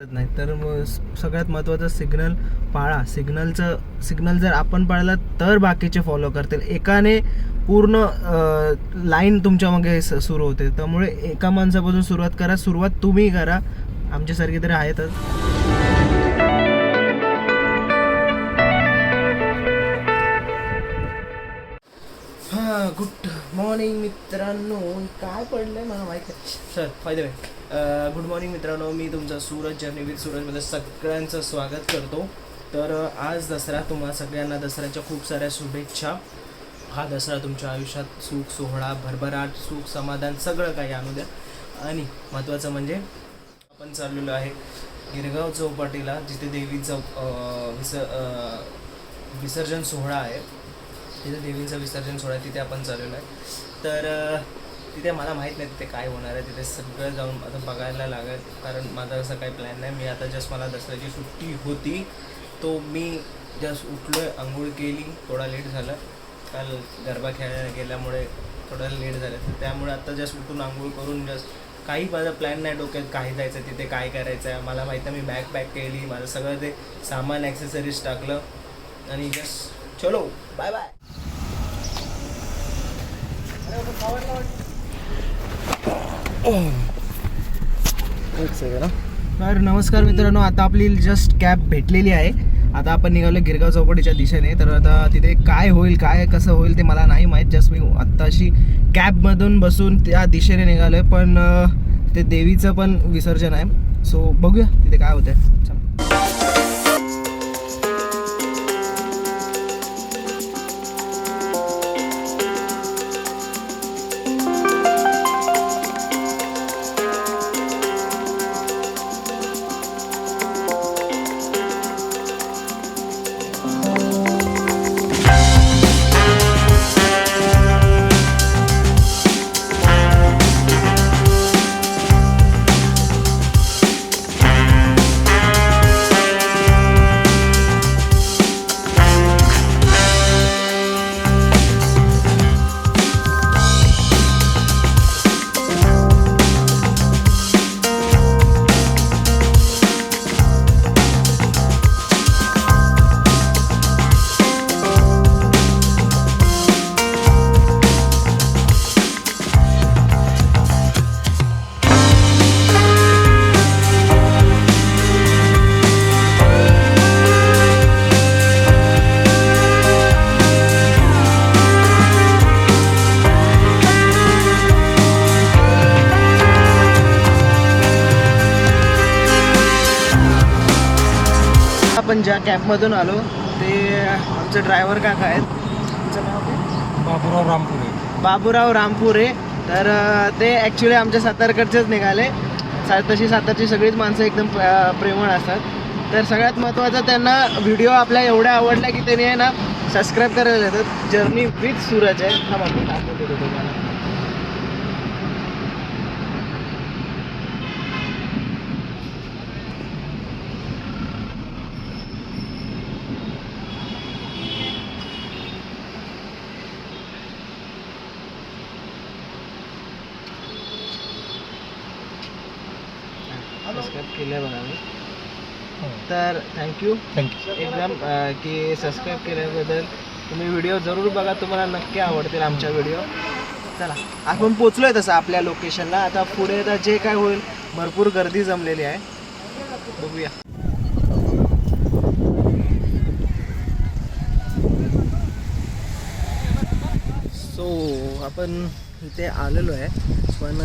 नाही. तर मग सगळ्यात महत्त्वाचं सिग्नल पाळा. सिग्नलचं सिग्नल जर आपण पाळला तर बाकीचे फॉलो करतील. एकाने पूर्ण लाईन तुमच्या मागे स- सुरू होते. त्यामुळे एका माणसापासून सुरुवात करा. सुरुवात तुम्ही करा. आमच्यासारखे तरी आहेतच. हां गुड मॉर्निंग मित्रांनो. काय पडलंय मला माहिती आहे सर फायदे गुड मॉर्निंग मित्रांनो मी तुमचा सूरज जर्नीवीर सूरजमध्ये सगळ्यांचं स्वागत करतो. तर आज दसरा तुम्हा सगळ्यांना दसऱ्याच्या खूप साऱ्या शुभेच्छा. हा दसरा तुमच्या आयुष्यात सुख सोहळा भरभराट सुख समाधान सगळं काही आणू द्या. आणि महत्त्वाचं म्हणजे आपण चाललेलो आहे गिरगाव चौपाटीला जिथे देवीचं विस विसर्जन सोहळा आहे. तिथे देवींचं विसर्जन सोहळा तिथे आपण चाललेलो आहे. तर तिथे मला माहीत नाही तिथे काय होणार आहे तिथे सगळं जाऊन आता बघायला लागेल. कारण माझा असं काही प्लॅन नाही. मी आता जस्ट मला दसऱ्याची सुट्टी होती. तो मी जस्ट उठलो आहे आंघोळ केली थोडा लेट झाला. काल गरबा खेळायला गेल्यामुळे थोडं लेट झालं. तर त्यामुळे आता जस्ट उठून आंघोळ करून जस्ट काही माझा प्लॅन नाही डोक्यात काही जायचं तिथे काय करायचं. आहे मला माहीत आहे मी बॅग पॅक केली माझं सगळं ते सामान ॲक्सेसरीज टाकलं. आणि जस्ट चलो बाय बाय एक सेकंड तर नमस्कार मित्रांनो आता आपली जस्ट कॅब भेटलेली आहे. आता आपण निघालो गिरगाव चौपाटीच्या दिशेने. तर आता तिथे काय होईल काय कसं होईल ते मला नाही माहीत. जस्ट मी आत्ताशी कॅबमधून बसून त्या दिशेने निघालो आहे पण ते देवीचं पण विसर्जन आहे. सो बघूया तिथे काय होतं आहे आपण ज्या कॅबमधून आलो ते आमचे ड्रायव्हर काका आहेत. तुमचं नाव काय? बाबुराव रामपुरे. बाबूराव रामपुरे. तर ते ॲक्च्युली आमच्या सातारकडचेच निघाले. सा तशी सातारची सगळीच माणसं एकदम प्रेमळ असतात. तर सगळ्यात महत्त्वाचं त्यांना व्हिडिओ आपल्या एवढ्या आवडल्या की त्यांनी आहे ना सबस्क्राईब करायला येतात. जर्नी विथ सूरज आहे. हा बाबू दाखवून देतो तुम्हाला. सबस्क्राईब केलं बघा मी. तर थँक्यू थँक्यू एकदम अ, की सबस्क्राईब केल्याबद्दल तुम्ही व्हिडिओ जरूर बघा तुम्हाला नक्की आवडतील आमच्या व्हिडिओ चला आपण पोचलोय तसं आपल्या लोकेशनला आता पुढे आता जे काय होईल भरपूर गर्दी जमलेली आहे. बघूया. सो आपण इथे आलेलो आहे पण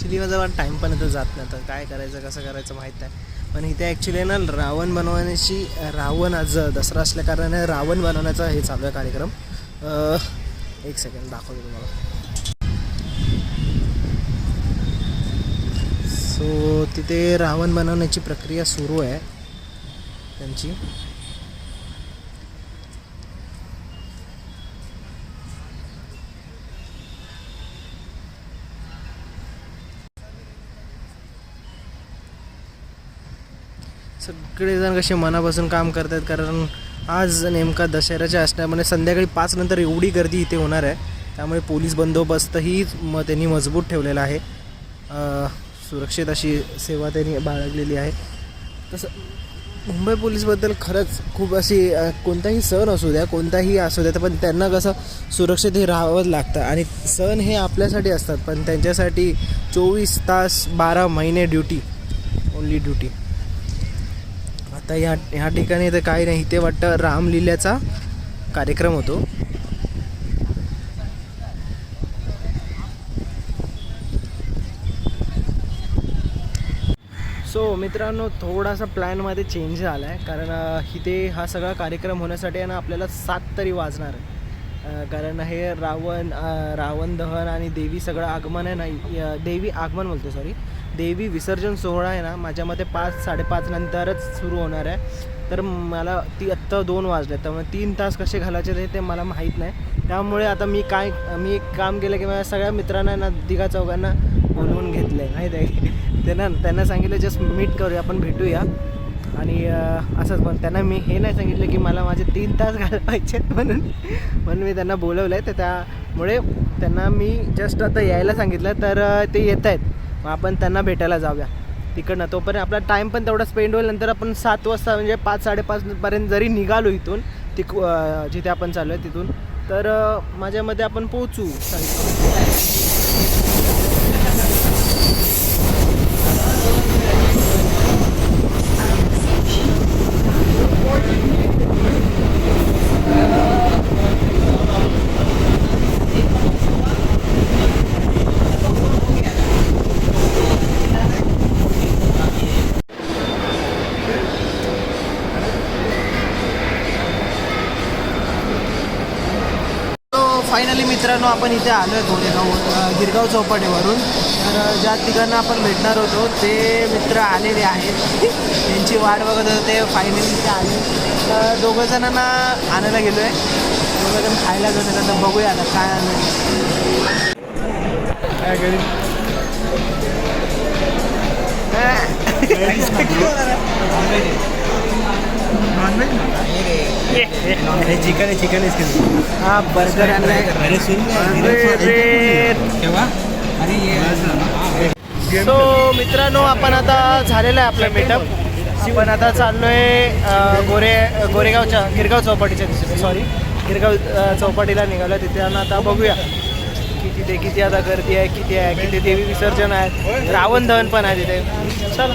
ॲक्च्युली माझा टाईम पण इथं जात नाही तर काय करायचं कसं करायचं माहीत नाही. पण इथे ॲक्च्युली ना रावण बनवण्याची रावण आज दसरा असल्या कारणाने रावण बनवण्याचा हे चालू आहे कार्यक्रम. एक सेकंड दाखवतो तुम्हाला. सो तिथे रावण बनवण्याची प्रक्रिया सुरू आहे त्यांची. सगळेजण कसे मनापासून काम करतात कारण आज नेमका दशहऱ्याच्या असल्यामुळे संध्याकाळी पाच नंतर एवढी गर्दी इथे होणार आहे. त्यामुळे पोलीस बंदोबस्तही म त्यांनी मजबूत ठेवलेला आहे. सुरक्षित अशी सेवा त्यांनी बाळगलेली आहे. तसं मुंबई पोलीसबद्दल खरंच खूप अशी कोणताही सण असू द्या कोणताही असू द्या पण त्यांना कसं सुरक्षित हे राहावंच लागतं. आणि सण हे आपल्यासाठी असतात पण त्यांच्यासाठी चोवीस तास बारा महिने ड्युटी ओनली ड्युटी आता ह्या ह्या ठिकाणी तर काही नाही. ते वाटतं रामलील्याचा कार्यक्रम होतो. सो मित्रांनो थोडासा प्लॅनमध्ये चेंज झाला आहे कारण इथे हा सगळा कार्यक्रम होण्यासाठी आहे ना आपल्याला सात तरी वाजणार आहे. कारण हे रावण रावण दहन आणि देवी सगळं आगमन आहे ना देवी आगमन बोलतो सॉरी देवी विसर्जन सोहळा आहे ना माझ्या मते पाच साडेपाच नंतरच सुरू होणार आहे. तर मला ती आत्ता दोन वाजले तर मग तीन तास कसे घालायचे ते- ते मला माहीत नाही. त्यामुळे आता मी काय मी एक काम केलं की माझ्या सगळ्या मित्रांना ना तिघा चौघांना बोलवून घेतलं आहे माहीत आहे? त्यांना त्यांना सांगितलं जस्ट मीट करूया आपण भेटूया. आणि असंच पण त्यांना मी हे नाही सांगितलं की मला माझे तीन तास घालवायचे आहेत म्हणून. म्हणून मी त्यांना बोलवलं आहे तर त्यामुळे त्यांना मी जस्ट आता यायला सांगितलं तर ते येत आहेत. मग आपण त्यांना भेटायला जाऊया. तिकडनं. तोपर्यंत आपला टाईम पण तेवढा स्पेंड होईल. नंतर आपण सात वाजता म्हणजे पाच साडेपाचपर्यंत जरी निघालो इथून तिक जिथे आपण चाललो आहे तिथून तर माझ्या मते आपण पोहोचू तो फायनली मित्रांनो आपण इथे आलो आहे गोरेगाव गिरगाव चौपाटीवरून. तर ज्या ठिकाणी आपण भेटणार होतो ते मित्र आलेले आहेत. त्यांची वाट बघत होतो ते फायनली इथे आले. तर दोघं जणांना आणायला गेलो आहे दोघं जण खायला घेऊन येतात. तर बघूया आता काय आणलं चिकन आहे चिकन आहे हा बर्गर अरे सुन सो मित्रांनो आपण आता झालेलं आहे आपलं मीटअप आपण आता चाललोय अ, गोरे गोरेगावच्या गिरगाव चौपाटीच्या दिशेने. सॉरी गिरगाव चौपाटीला निघालो तिथे आणि आता बघूया की तिथे किती आता गर्दी आहे किती आहे किती देवी विसर्जन आहे. रावण दहन पण आहे तिथे. चला.